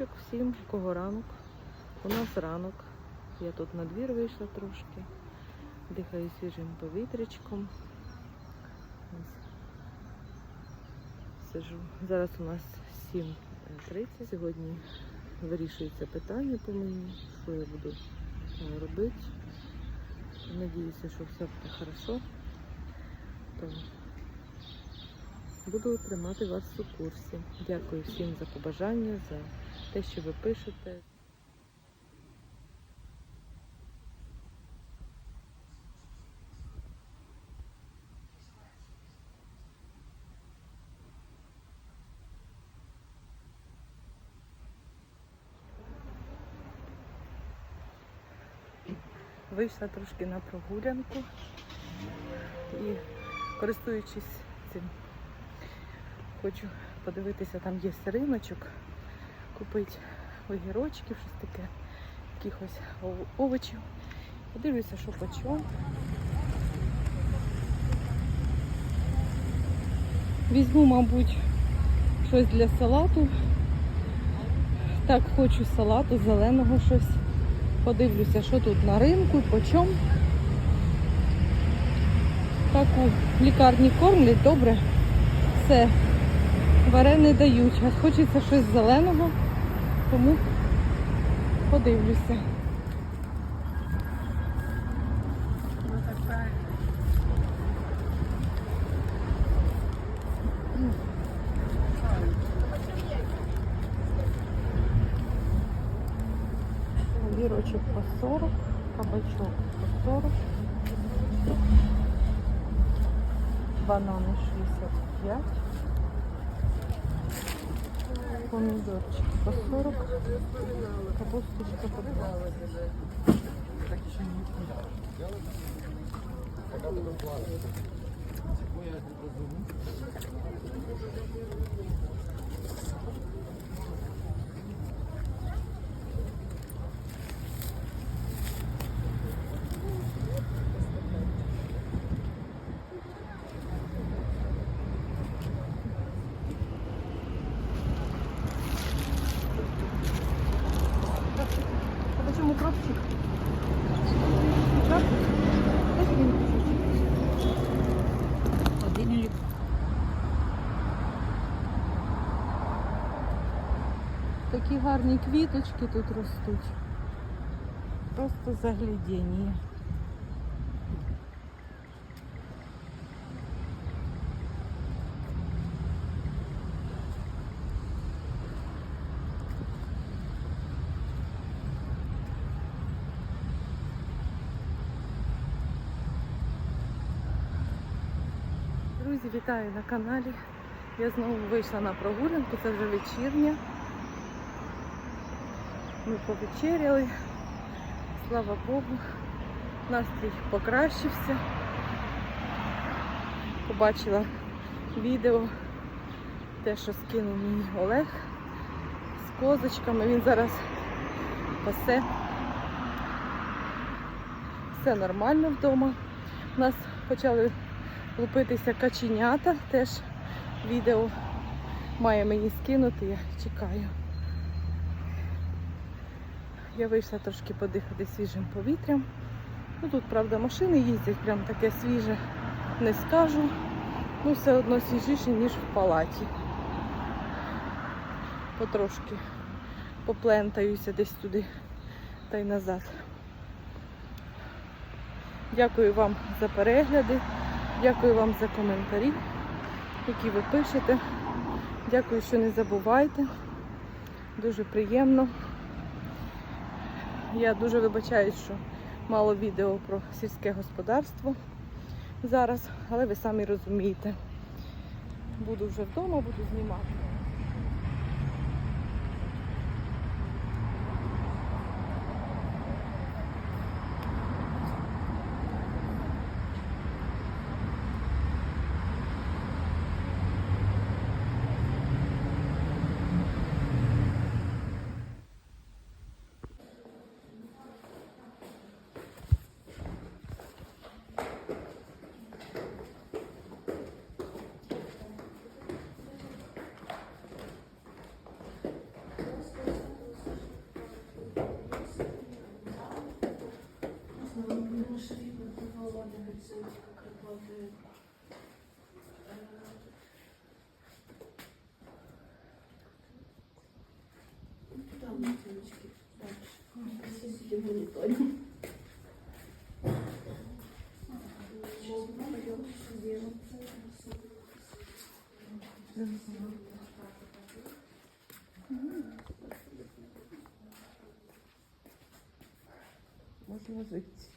раночок всім, у кого ранок. У нас ранок. Я тут на двір вийшла трошки. Дихаю свіжим повітрячком. Сижу. Зараз у нас 7.30. Сьогодні вирішується питання по мені, що я буду е, робити. Надіюся, що все буде хорошо. То буду тримати вас у курсі. Дякую всім за побажання, за те, що ви пишете. Вийшла трошки на прогулянку і користуючись цим, хочу подивитися, там є риночок, купити огірочків, щось таке, якихось овочів. Подивлюся, що по чому. Візьму, мабуть, щось для салату. Так, хочу салату, зеленого щось. Подивлюся, що тут на ринку, по чому. Так у лікарні кормлять, добре. Все. Варене дають. А хочеться щось зеленого, тому подивлюся. Огірочок по 40, кабачок по 40, банани 65, помідорчик по 40, капусточка по 20. Такі гарні квіточки тут ростуть. Просто заглядіння. Друзі, вітаю на каналі. Я знову вийшла на прогулянку, це вже вечірня. Ми повечеряли. Слава Богу, настрій покращився. Побачила відео, те, що скинув мені Олег з козочками. Він зараз пасе. Все нормально вдома. У нас почали лупитися каченята. Теж відео має мені скинути, я чекаю. Я вийшла трошки подихати свіжим повітрям. Ну тут, правда, машини їздять, прям таке свіже, не скажу. Ну, все одно свіжіше, ніж в палаті. Потрошки поплентаюся десь туди та й назад. Дякую вам за перегляди, дякую вам за коментарі, які ви пишете. Дякую, що не забувайте. Дуже приємно. Я дуже вибачаюсь, що мало відео про сільське господарство зараз, але ви самі розумієте. Буду вже вдома, буду знімати. показывать, как работает ну, туда у нас девочки дальше. Посидите в мониторе. Можно жить.